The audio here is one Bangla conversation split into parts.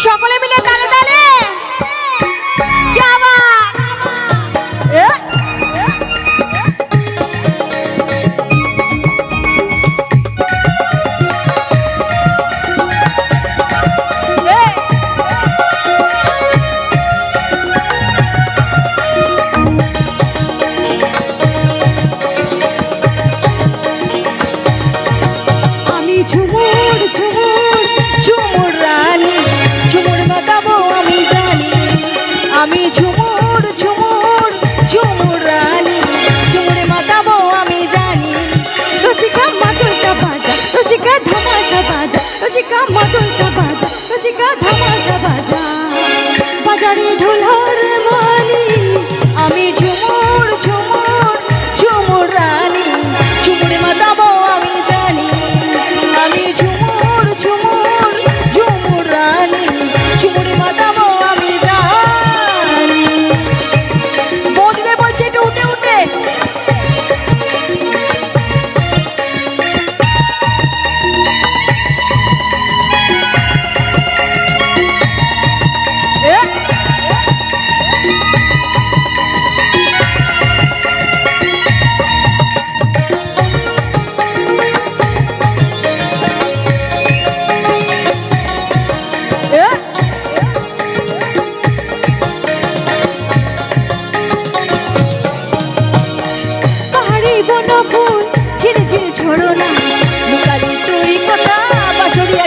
chocolate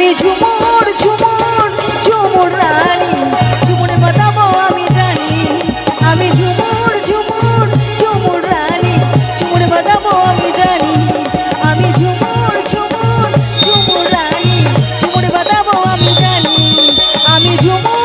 আমি ঝুমুর ঝুমুর ঝুমুর রানী। ঝুমুরে বাতাবো আমি জানি। আমি ঝুমুর ঝুমুর ঝুমুর রানী। ঝুমুরে বাতাবো আমি জানি। আমি ঝুমুর ঝুমুর ঝুমুর রানী। ঝুমুরে বাতাবো আমি জানি। আমি ঝুমুর